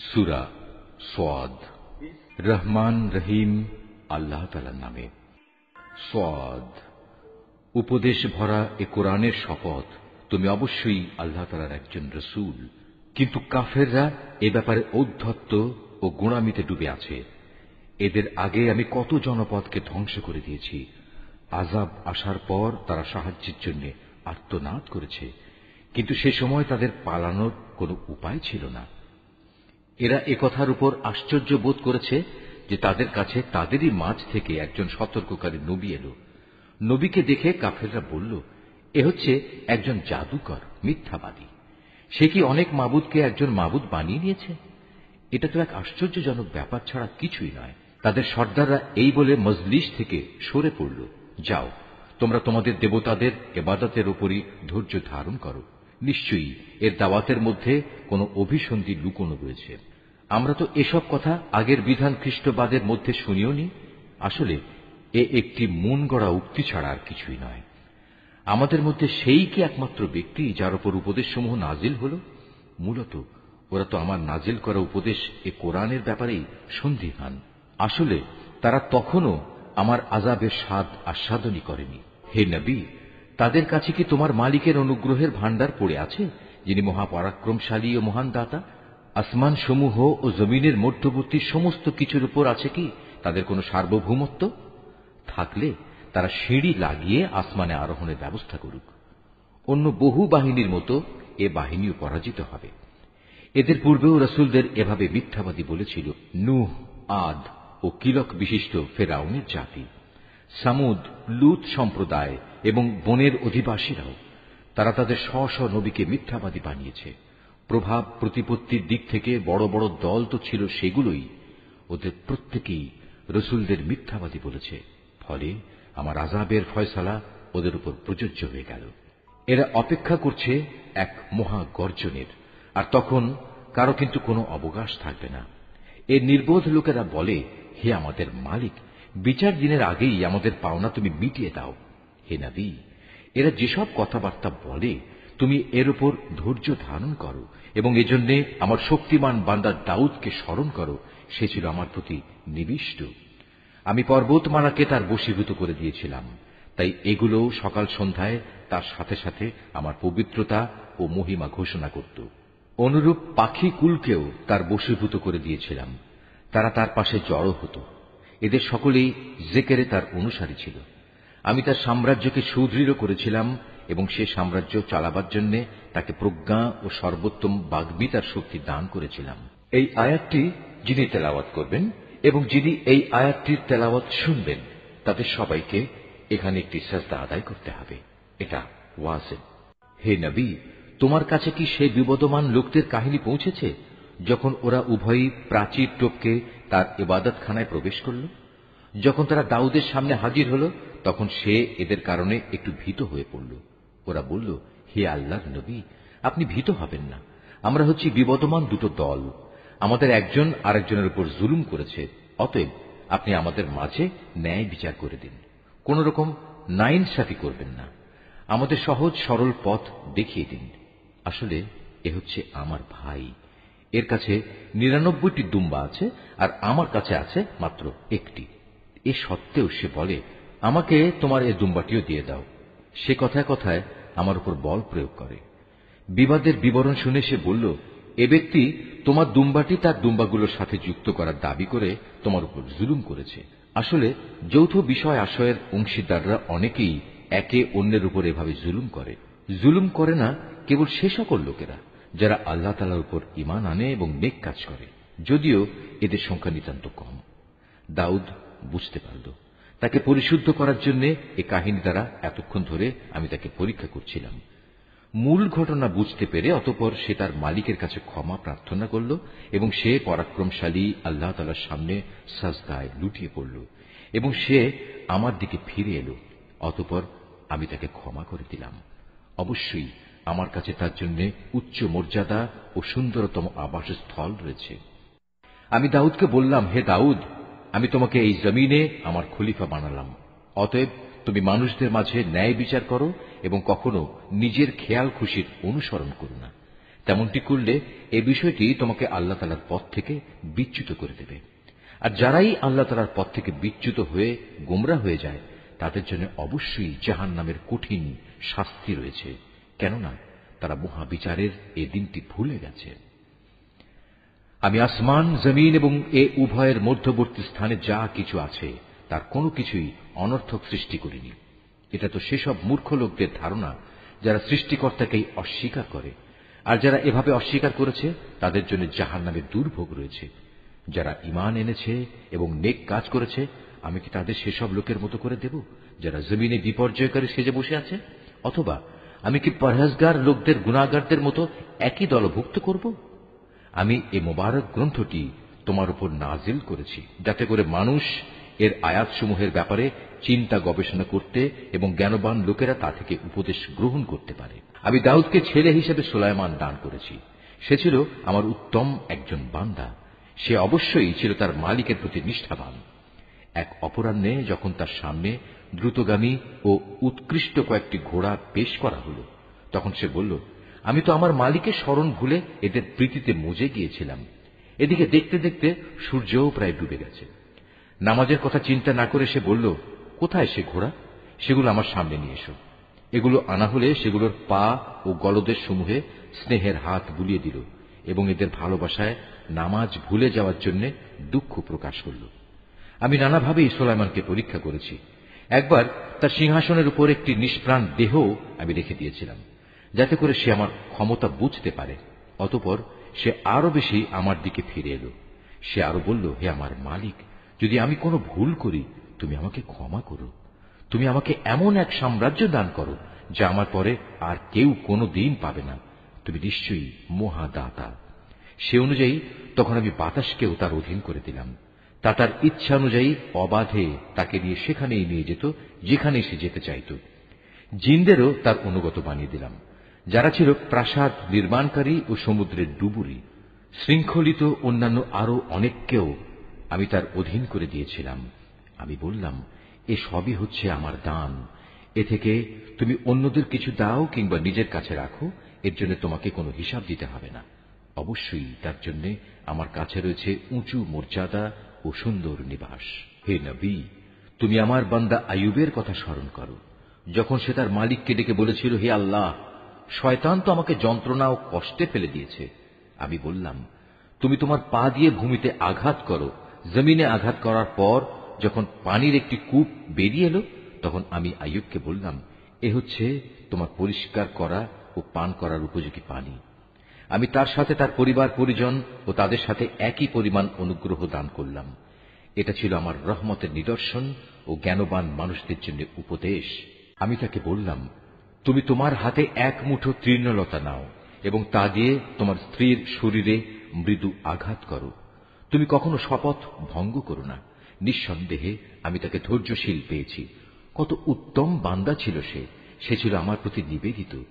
সুরা সোয়াদ। রহমান রহিম, আল্লাহ তালার নামে। সোয়াদ। উপদেশ ভরা এ কোরআনের শপথ। তুমি অবশ্যই আল্লাহ তালার একজন রসুল। কিন্তু কাফেররা এ ব্যাপারে ঔদ্ধত্য ও গুণামিতে ডুবে আছে। এদের আগে আমি কত জনপদকে ধ্বংস করে দিয়েছি। আজাব আসার পর তারা সাহায্যের জন্য আত্মনাদ করেছে। কিন্তু সে সময় তাদের পালানোর কোনো উপায় ছিল না। এরা একথার উপর আশ্চর্য বোধ করেছে যে তাদের কাছে তাদেরই মাঝ থেকে একজন সতর্ককারী নবী এলো। নবীকে দেখে কাফেররা বলল, এ হচ্ছে একজন জাদুকর, মিথ্যাবাদী। সে কি অনেক মাবুদকে একজন মাবুদ বানিয়ে নিয়েছে? এটা তো এক আশ্চর্যজনক ব্যাপার ছাড়া কিছুই নয়। তাদের সর্দাররা এই বলে মজলিস থেকে সরে পড়ল। যাও, তোমরা তোমাদের দেবতাদের এবাদতের ওপরই ধৈর্য ধারণ করো। নিশ্চয়ই এর দাওয়াতের মধ্যে কোনো অভিসন্ধি লুকোনো রয়েছে। আমরা তো এসব কথা আগের বিধান খ্রিস্টবাদের মধ্যে শুনিও নি। আসলে এ একটি মন গড়া উক্তি ছাড়া আর কিছুই নয়। আমাদের মধ্যে সেই কি একমাত্র ব্যক্তি যার উপর উপদেশসমূহ নাজিল হল? মূলত ওরা তো আমার নাজিল করা উপদেশ এ কোরআনের ব্যাপারেই সন্দিহান আসলে তারা তখনও আমার আজাবের স্বাদ আস্বাদনই করেনি। হে নবী, তাদের কাছে কি তোমার মালিকের অনুগ্রহের ভাণ্ডার পড়ে আছে, যিনি মহাপরাক্রমশালী ও মহান দাতা? আসমান সমূহ ও জমিনের মধ্যবর্তী সমস্ত কিছুর উপর আছে কি? তাদের কোনো সার্বভৌমত্ব? থাকলে তারা সিঁড়ি লাগিয়ে আসমানে আরোহণের ব্যবস্থা করুক। অন্য বহু বাহিনীর মতো এ বাহিনীও পরাজিত হবে। এদের পূর্বেও রসুলদের এভাবে মিথ্যাবাদী বলেছিল নুহ, আদ ও কিলক বিশিষ্ট ফেরাউনের জাতি। সামুদ, লুত সম্প্রদায় এবং বনের অধিবাসীরাও, তারা তাদের স্ব নবীকে মিথ্যাবাদী বানিয়েছে। প্রভাব প্রতিপত্তির দিক থেকে বড় বড় দল তো ছিল সেগুলোই। ওদের প্রত্যেকেই রসুলদের মিথ্যাবাদী বলেছে। ফলে আমার আজাবের ফয়সালা ওদের উপর প্রযোজ্য হয়ে গেল। এরা অপেক্ষা করছে এক মহা গর্জনের আর তখন কারও কিন্তু কোনো অবকাশ থাকবে না। এর নির্বোধ লোকেরা বলে, হে আমাদের মালিক, বিচার দিনের আগেই আমাদের পাওনা তুমি মিটিয়ে দাও। হে নাবি, এরা যেসব কথাবার্তা বলে তুমি এর উপর ধৈর্য ধারণ করো এবং এজন্যে আমার শক্তিমান বান্দার দাউদকে স্মরণ করো, সে ছিল আমার প্রতি নিবিষ্ট। আমি পর্বতমালাকে তার বশীভূত করে দিয়েছিলাম। তাই এগুলো সকাল সন্ধ্যায় তার সাথে সাথে আমার পবিত্রতা ও মহিমা ঘোষণা করত। অনুরূপ পাখি কুলকেও তার বশীভূত করে দিয়েছিলাম। তারা তার পাশে জড়ো হতো। এদের সকলেই জেকেরে তার অনুসারী ছিল। আমি তার সাম্রাজ্যকে সুদৃঢ় করেছিলাম এবং সে সাম্রাজ্য চালাবার জন্য তাকে প্রজ্ঞা ও সর্বোত্তম বাগ্মিতার শক্তি দান করেছিলাম। এই আয়াতটি যিনি তেলাওয়াত করবেন এবং যিনি এই আয়াতটির তেলাওয়াত শুনবেন তাদের সবাইকে এখানে একটি সাজদা আদায় করতে হবে। এটা ওয়াজেব। হে নবী, তোমার কাছে কি সেই বিবদমান লোকদের কাহিনী পৌঁছেছে, যখন ওরা উভয়ই প্রাচীর টোপকে তার ইবাদতখানায় প্রবেশ করল? যখন তারা দাউদের সামনে হাজির হল, তখন সে এদের কারণে একটু ভীত হয়ে পড়ল। ওরা বলল, হে আল্লাহ নবী, আপনি ভীত হবেন না। আমরা হচ্ছি বিবদমান দুটো দল। আমাদের একজন আরেকজনের উপর জুলুম করেছে, অতএব আপনি আমাদের মাঝে ন্যায় বিচার করে দিন। কোন রকম নাইন সাফি করবেন না। আমাদের সহজ, সরল পথ দেখিয়ে দিন। আসলে এ হচ্ছে আমার ভাই। এর কাছে নিরানব্বইটি দুম্বা আছে, আর আমার কাছে আছে মাত্র একটি। এ সত্ত্বেও সে বলে, আমাকে তোমার এ দুম্বাটিও দিয়ে দাও। সে কথায় কথায় আমার উপর বল প্রয়োগ করে। বিবাদের বিবরণ শুনে সে বলল, এ ব্যক্তি তোমার দুম্বাটি তার দুম্বাগুলোর সাথে যুক্ত করার দাবি করে তোমার উপর জুলুম করেছে। আসলে যৌথ বিষয় আশয়ের অংশীদাররা অনেকেই একে অন্যের উপর এভাবে জুলুম করে। জুলুম করে না কেবল সে সকল লোকেরা, যারা আল্লাহ তালার উপর ইমান আনে এবং নেক কাজ করে। যদিও এদের সংখ্যা নিতান্ত কম। দাউদ বুঝতে পারল। তাকে পরিশুদ্ধ করার জন্য এ কাহিনী দ্বারা এতক্ষণ ধরে আমি তাকে পরীক্ষা করছিলাম। মূল ঘটনা বুঝতে পেরে অতপর সে তার মালিকের কাছে ক্ষমা প্রার্থনা করল এবং সে পরাক্রমশালী আল্লাহ তালার সামনে সাজদায় লুটিয়ে পড়ল এবং সে আমার দিকে ফিরে এলো। অতপর আমি তাকে ক্ষমা করে দিলাম। অবশ্যই আমার কাছে তার জন্য উচ্চ মর্যাদা ও সুন্দরতম আবাসস্থল রয়েছে। আমি দাউদকে বললাম, হে দাউদ আমি তোমাকে এই জমিনে আমার খলিফা বানালাম। অতএব তুমি মানুষদের মাঝে ন্যায় বিচার করো এবং কখনো নিজের খেয়াল খুশির অনুসরণ করো না। তেমনটি করলে এ বিষয়টি তোমাকে আল্লাহ তালার পথ থেকে বিচ্যুত করে দেবে। আর যারাই আল্লাহ তালার পথ থেকে বিচ্যুত হয়ে গোমরা হয়ে যায়, তাদের জন্য অবশ্যই জাহান নামের কঠিন শাস্তি রয়েছে। কেননা তারা মহাবিচারের এ দিনটি ভুলে গেছে। আমি আসমান, জমিন এবং এ উভয়ের মধ্যবর্তী স্থানে যা কিছু আছে, তার কোনো কিছুই অনর্থক সৃষ্টি করিনি। এটা তো সেসব মূর্খ লোকদের ধারণা যারা সৃষ্টিকর্তাকেই অস্বীকার করে। আর যারা এভাবে অস্বীকার করেছে, তাদের জন্য জাহান নামের দুর্ভোগ রয়েছে। যারা ইমান এনেছে এবং নেক কাজ করেছে, আমি কি তাদের সেসব লোকের মতো করে দেব, যারা জমিনে বিপর্যয়কারী সেজে বসে আছে? অথবা আমি কি পরহেজগার লোকদের গুণাগারদের মতো একই দলভুক্ত করব? আমি এ মোবারক গ্রন্থটি তোমার উপর নাজিল করেছি, যাতে করে মানুষ এর আয়াতসমূহের ব্যাপারে চিন্তা গবেষণা করতে এবং জ্ঞানবান লোকেরা তা থেকে উপদেশ গ্রহণ করতে পারে। আমি দাউদকে ছেলে হিসেবে সোলাইমান দান করেছি। সে ছিল আমার উত্তম একজন বান্দা। সে অবশ্যই ছিল তার মালিকের প্রতি নিষ্ঠাবান। এক অপরাহ্নে যখন তার সামনে দ্রুতগামী ও উৎকৃষ্ট কয়েকটি ঘোড়া পেশ করা হল, তখন সে বলল আমি তো আমার মালিকের স্মরণ ভুলে এদের প্রীতিতে মজে গিয়েছিলাম। এদিকে দেখতে দেখতে সূর্যও প্রায় ডুবে গেছে। নামাজের কথা চিন্তা না করে সে বলল, কোথায় সে ঘোড়া? সেগুলো আমার সামনে নিয়ে এসো। এগুলো আনা হলে সেগুলোর পা ও গলদের সমূহে স্নেহের হাত বুলিয়ে দিল এবং এদের ভালোবাসায় নামাজ ভুলে যাওয়ার জন্য দুঃখ প্রকাশ করল। আমি নানাভাবে সোলাইমানকে পরীক্ষা করেছি। একবার তার সিংহাসনের উপর একটি নিষ্প্রাণ দেহ আমি রেখে দিয়েছিলাম। যাতে করে সে আমার ক্ষমতা বুঝতে পারে। অতপর সে আরও বেশি আমার দিকে ফিরে এলো। সে আরও বলল, হে আমার মালিক, যদি আমি কোনো ভুল করি, তুমি আমাকে ক্ষমা করো। তুমি আমাকে এমন এক সাম্রাজ্য দান করো, যা আমার পরে আর কেউ কোনো দিন পাবে না। তুমি নিশ্চয়ই মহাদাতা। সে অনুযায়ী তখন আমি বাতাসকেও তার অধীন করে দিলাম। তা তার ইচ্ছা অনুযায়ী অবাধে তাকে নিয়ে সেখানেই নিয়ে যেত যেখানে সে যেতে চাইত। জিনদেরও তার অনুগত বানিয়ে দিলাম। যারা ছিল প্রাসাদ নির্মাণকারী ও সমুদ্রের ডুবুরি, শৃঙ্খলিত অন্যান্য আরও অনেককেও আমি তার অধীন করে দিয়েছিলাম। আমি বললাম, এ সবই হচ্ছে আমার দান। এ থেকে তুমি অন্যদের কিছু দাও কিংবা নিজের কাছে রাখো, এর জন্য তোমাকে কোনো হিসাব দিতে হবে না। অবশ্যই তার জন্য আমার কাছে রয়েছে উঁচু মর্যাদা ও সুন্দর নিবাস। হে নবী, তুমি আমার বান্দা আয়ুবের কথা স্মরণ করো। যখন সে তার মালিককে ডেকে বলেছিল, হে আল্লাহ শয়তান তো আমাকে যন্ত্রণা ও কষ্টে ফেলে দিয়েছে। আমি বললাম, তুমি তোমার পা দিয়ে ভূমিতে আঘাত করো। জমিনে আঘাত করার পর যখন পানির একটি কূপ বেরিয়ে এলো, তখন আমি আয়ুবকে বললাম, এ হচ্ছে তোমার পরিষ্কার করা ও পান করার উপযোগী পানি। আমি তার সাথে তার পরিবার, পরিজন ও তাদের সাথে একই পরিমাণ অনুগ্রহ দান করলাম। এটা ছিল আমার রহমতের নিদর্শন ও জ্ঞানবান মানুষদের জন্য উপদেশ। আমি তাকে বললাম তুমি তোমার হাতে এক মুঠো তৃণলতা নাও এবং তা দিয়ে তোমার স্ত্রীর শরীরে মৃদু আঘাত করো। তুমি কখনো শপথ ভঙ্গ করো না। নিঃসন্দেহে আমি তাকে ধৈর্যশীল পেয়েছি। কত উত্তম বান্দা ছিল সে। সে ছিল আমার প্রতি নিবেদিত।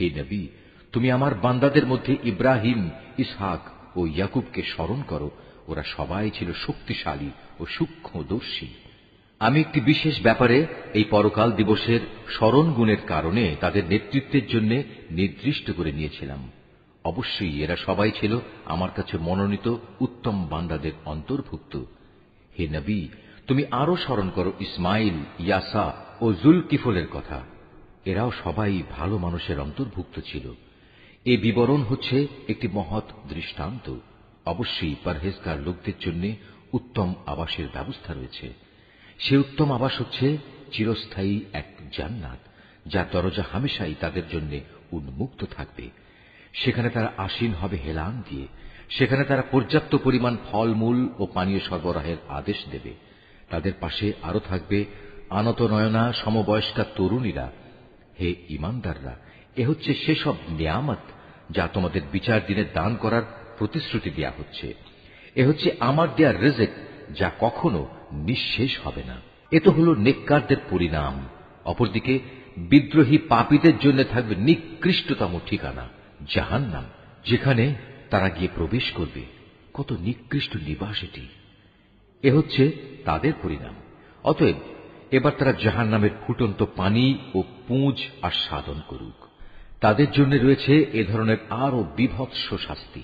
হে নবী, তুমি আমার বান্দাদের মধ্যে ইব্রাহিম, ইসহাক ও ইয়াকুবকে স্মরণ করো। ওরা সবাই ছিল শক্তিশালী ও সূক্ষ্মদর্শী। আমি একটি বিশেষ ব্যাপারে এই পরকাল দিবসের স্মরণ গুণের কারণে তাদের নেতৃত্বের জন্য নির্দিষ্ট করে নিয়েছিলাম। অবশ্যই এরা সবাই ছিল আমার কাছে মনোনীত উত্তম বান্দাদের অন্তর্ভুক্ত। হে নবী, তুমি আরও স্মরণ করো ইসমাইল, ইয়াসা ও জুল কিফলের কথা। এরাও সবাই ভালো মানুষের অন্তর্ভুক্ত ছিল। এ বিবরণ হচ্ছে একটি মহৎ দৃষ্টান্ত। অবশ্যই পরহেজগার লোকদের জন্য উত্তম আবাসের ব্যবস্থা রয়েছে। সে উত্তম আবাস হচ্ছে চিরস্থায়ী এক জান্নাত, যার দরজা হামেশাই তাদের জন্য উন্মুক্ত থাকবে। সেখানে তারা আসীন হবে হেলান দিয়ে। সেখানে তারা পর্যাপ্ত পরিমাণ ফলমূল ও পানীয় সরবরাহের আদেশ দেবে। তাদের পাশে আরও থাকবে আনত নয়না সমবয়স্কা তরুণীরা। হে ইমানদাররা, এ হচ্ছে সেসব নিয়ামত যা তোমাদের বিচার দিনে দান করার প্রতিশ্রুতি দেয়া হচ্ছে। এ হচ্ছে আমার দেয়া রেজেক যা কখনো নিঃশেষ হবে না। এ তো হল নেককারদের পরিণাম। অপরদিকে, বিদ্রোহী পাপীদের জন্য থাকবে নিকৃষ্টতম ঠিকানা, জাহান্নাম, যেখানে তারা গিয়ে প্রবেশ করবে। কত নিকৃষ্ট নিবাস এটি। এ হচ্ছে তাদের পরিণাম। অতএব, এবার তারা জাহান নামের ফুটন্ত পানি ও পুঁজ আর সাধন করুক। তাদের জন্য রয়েছে এ ধরনের আরও বিভৎস শাস্তি।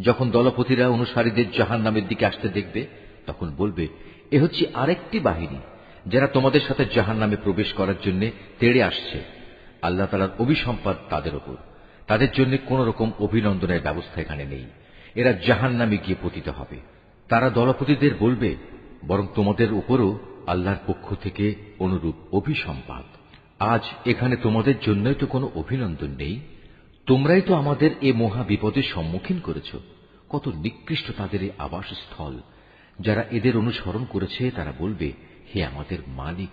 যখন দলপতিরা অনুসারীদের জাহান নামের দিকে আসতে দেখবে তখন বলবে, এ হচ্ছে আরেকটি বাহিনী যারা তোমাদের সাথে জাহান নামে প্রবেশ করার জন্য তেড়ে আসছে। আল্লাহ তালার অভিসম্পাদ তাদের ওপর। তাদের জন্য কোন রকম অভিনন্দনের ব্যবস্থা এখানে নেই। এরা জাহান নামে গিয়ে পতিত হবে। তারা দলপতিদের বলবে, বরং তোমাদের উপরও আল্লাহর পক্ষ থেকে অনুরূপ অভিসম্পাদ। আজ এখানে তোমাদের জন্যই তো কোনো অভিনন্দন নেই। তোমরাই তো আমাদের এ মহা বিপদের সম্মুখীন করেছ। কত নিকৃষ্ট তাদের এই আবাসস্থল। যারা এদের অনুসরণ করেছে, তারা বলবে, হে আমাদের মালিক,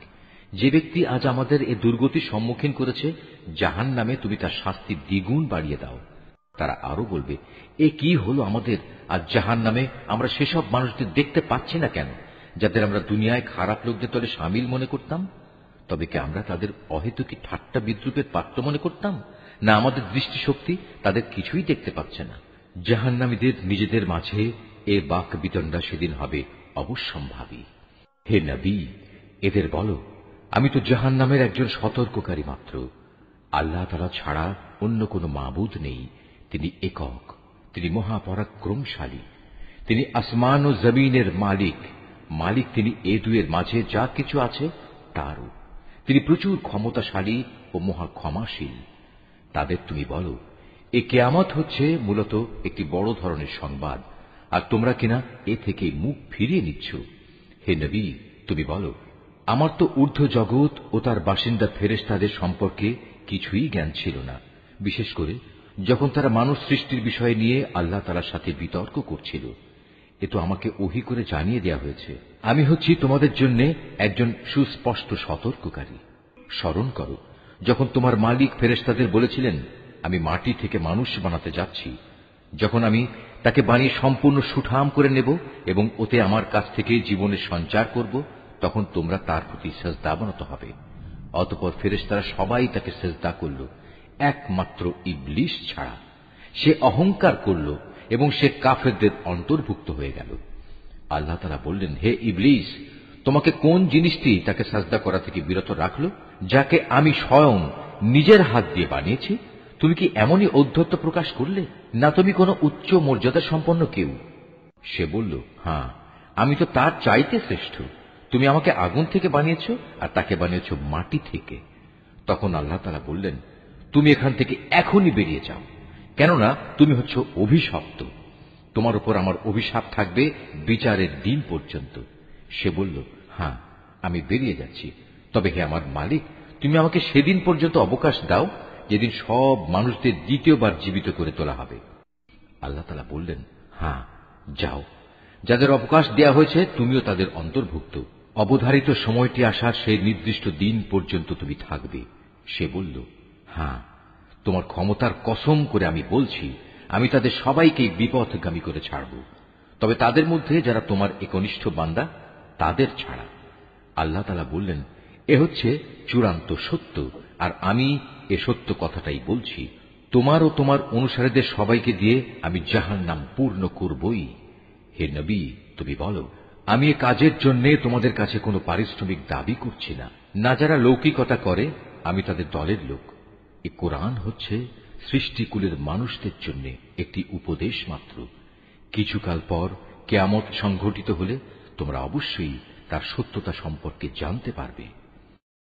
যে ব্যক্তি আজ আমাদের এ দুর্গতির সম্মুখীন করেছে, জাহান নামে তুমি তার শাস্তি দ্বিগুণ বাড়িয়ে দাও। তারা আরও বলবে, এ কি হলো আমাদের? আজ জাহান নামে আমরা সেসব মানুষদের দেখতে পাচ্ছি না কেন, যাদের আমরা দুনিয়ায় খারাপ লোকদের তলে সামিল মনে করতাম? তবে কি আমরা তাদের অহেতুকি ঠাট্টা বিদ্রুপের পাত্র মনে করতাম? না আমাদের দৃষ্টিশক্তি তাদের কিছুই দেখতে পাচ্ছে না। জাহান্নামীদের নিজেদের মাঝে এ বাক বিতণ্ডা সেদিন হবে অবশ্যম্ভাবী। হে নবী, এদের বলো, আমি তো জাহান নামের একজন সতর্ককারী মাত্র। আল্লাহ তারা ছাড়া অন্য কোনো মাবুদ নেই। তিনি একক, তিনি মহাপরাক্রমশালী, তিনি আসমান ও জমিনের মালিক। মালিক তিনি এ দুয়ের মাঝে যা কিছু আছে তারও। তিনি প্রচুর ক্ষমতাশালী ও মহা ক্ষমাশীল তাদের তুমি বলো, এ কেয়ামত হচ্ছে মূলত একটি বড় ধরনের সংবাদ আর তোমরা কিনা এ থেকে মুখ ফিরিয়ে নিচ্ছ। হে নবী, তুমি বলো, আমার তো ঊর্ধ্ব জগৎ ও তার বাসিন্দা ফেরেস্তাদের সম্পর্কে কিছুই জ্ঞান ছিল না। বিশেষ করে যখন তারা মানুষ সৃষ্টির বিষয় নিয়ে আল্লাহ তালার সাথে বিতর্ক করছিল। এ তো আমাকে ওহি করে জানিয়ে দেওয়া হয়েছে। আমি হচ্ছি তোমাদের জন্য একজন সুস্পষ্ট সতর্ককারী। স্মরণ করো, যখন তোমার মালিক ফেরেস্তাদের বলেছিলেন, আমি মাটি থেকে মানুষ বানাতে যাচ্ছি, যখন আমি তাকে বানিয়ে সম্পূর্ণ সুঠাম করে নেব এবং ওতে আমার কাছ থেকে জীবনের সঞ্চার করব, তখন তোমরা তার প্রতি সেজদা বানাতে হবে। অতপর ফেরেস্তারা সবাই তাকে সেজদা করল, একমাত্র ইবলিশ ছাড়া। সে অহংকার করল এবং সে কাফেরদের অন্তর্ভুক্ত হয়ে গেল। আল্লাহ তারা বললেন, হে ইবলিস তোমাকে কোন জিনিসটি তাকে সাজদা করা থেকে বিরত রাখল, যাকে আমি স্বয়ং নিজের হাত দিয়ে বানিয়েছি? তুমি কি এমনই ঔদ্ধত্য প্রকাশ করলে? না তুমি কোনো উচ্চ মর্যাদা সম্পন্ন কেউ? সে বলল হ্যাঁ আমি তো তার চাইতে শ্রেষ্ঠ। তুমি আমাকে আগুন থেকে বানিয়েছ আর তাকে বানিয়েছ মাটি থেকে। তখন আল্লাহ তালা বললেন, তুমি এখান থেকে এখনই বেরিয়ে যাও। কেননা তুমি হচ্ছ অভিশপ্ত। তোমার উপর আমার অভিশাপ থাকবে বিচারের দিন পর্যন্ত। সে বলল হ্যাঁ আমি বেরিয়ে যাচ্ছি। তবে হে আমার মালিক, তুমি আমাকে সেদিন পর্যন্ত অবকাশ দাও যেদিন সব মানুষদের দ্বিতীয়বার জীবিত করে তোলা হবে। আল্লাহ তালা বললেন হ্যাঁ যাও। যাদের অবকাশ দেয়া হয়েছে, তুমিও তাদের অন্তর্ভুক্ত। অবধারিত সময়টি আসার সেই নির্দিষ্ট দিন পর্যন্ত তুমি থাকবে। সে বলল হ্যাঁ তোমার ক্ষমতার কসম করে আমি বলছি, আমি তাদের সবাইকে বিপথগামী করে ছাড়ব। তবে তাদের মধ্যে যারা তোমার একনিষ্ঠ বান্দা, তাদের ছাড়া। আল্লাহ তালা বললেন, এ হচ্ছে চূড়ান্ত সত্য, আর আমি এ সত্য কথাটাই বলছি, তোমার ও তোমার অনুসারীদের সবাইকে দিয়ে আমি জাহান নাম পূর্ণ করবই। হে নবী, তুমি বলো, আমি এ কাজের জন্য তোমাদের কাছে কোনো পারিশ্রমিক দাবি করছি না। না যারা লৌকিকতা করে, আমি তাদের দলের লোক। এ কোরআন হচ্ছে সৃষ্টিকুলের মানুষদের জন্য একটি উপদেশ মাত্র। কিছুকাল পর কেয়ামত সংঘটিত হলে তোমরা অবশ্যই তার সত্যতা সম্পর্কে জানতে পারবে।